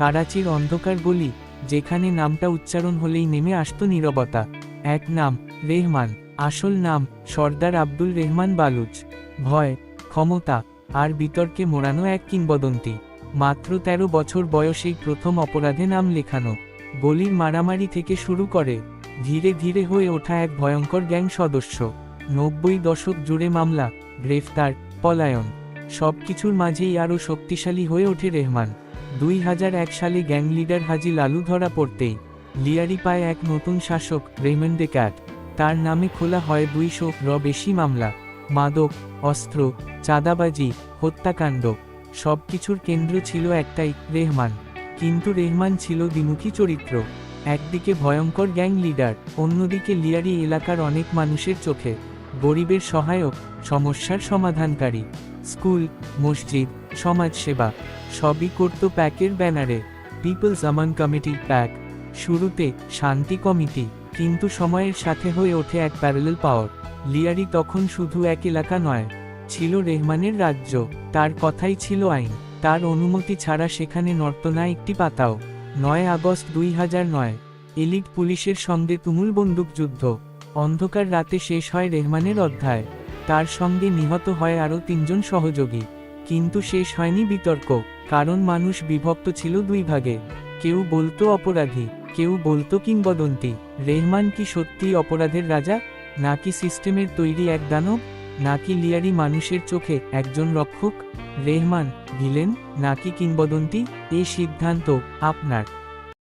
কারাচির অন্ধকার গলি যেখানে নামটা উচ্চারণ হলেই নেমে আসত নীরবতা। এক নাম, রেহমান, আসল নাম, সর্দার আব্দুল রেহমান বালুচ। ভয়, ক্ষমতা, আর বিতর্কে মোড়ানো এক কিংবদন্তি। মাত্র ১৩ বছর বয়সেই প্রথম অপরাধে নাম লেখানো। গলির মারামারি থেকে শুরু করে, ধীরে ধীরে হয়ে ওঠা এক ভয়ঙ্কর গ্যাং সদস্য। নব্বই দশক জুড়ে মামলা, গ্রেফতার, পলায়ন সব কিছুর মাঝেই আরও শক্তিশালী হয়ে ওঠে রেহমান। দুই হাজার এক সালে গ্যাং লিডার হাজি লালু ধরা পড়তেই লিয়ারি পায় এক নতুন শাসক, রেমন্ডে ক্যাট তার নামে খোলা হয় দুইশো র বেশি মামলা। মাদক, অস্ত্র, চাঁদাবাজি, হত্যাকাণ্ড, সবকিছুর কেন্দ্র ছিল একটাই, রেহমান। কিন্তু রেহমান ছিল দ্বিমুখী চরিত্র। একদিকে ভয়ঙ্কর গ্যাং লিডার, অন্যদিকে লিয়ারি এলাকার অনেক মানুষের চোখে। গরিবের সহায়ক, সমস্যার সমাধানকারী। স্কুল, মসজিদ সমাজসেবা, সবই করত প্যাকের ব্যানারে। People's Aman committee PAC. শুরুতে শান্তি কমিটি, কিন্তু সময়ের সাথে হয়ে ওঠে এক প্যারালেল পাওয়ার। লিয়ারি তখন শুধু এক এলাকা নয়, ছিল রেহমানের রাজ্য। তার কথাই ছিল আইন। তার অনুমতি ছাড়া সেখানে নড়ত না একটি পাতাও। নয় আগস্ট দুই হাজার নয়, এলিট পুলিশের সঙ্গে তুমুল বন্দুকযুদ্ধ অন্ধকার রাতে শেষ হয় রেহমানের অধ্যায়। তার সঙ্গে নিহত হয় আরও তিনজন সহযোগী। কিন্তু শেষ হয়নি বিতর্ক, কারণ মানুষ বিভক্ত ছিল দুই ভাগে। কেউ বলতো অপরাধী, কেউ বলতো কিংবদন্তি। রেহমান কি সত্যিই অপরাধের রাজা? নাকি সিস্টেমের তৈরি এক দানব? নাকি লিয়ারি মানুষের চোখে একজন রক্ষক? রেহমান, ভিলেন? নাকি কিংবদন্তি? এই সিদ্ধান্ত আপনার।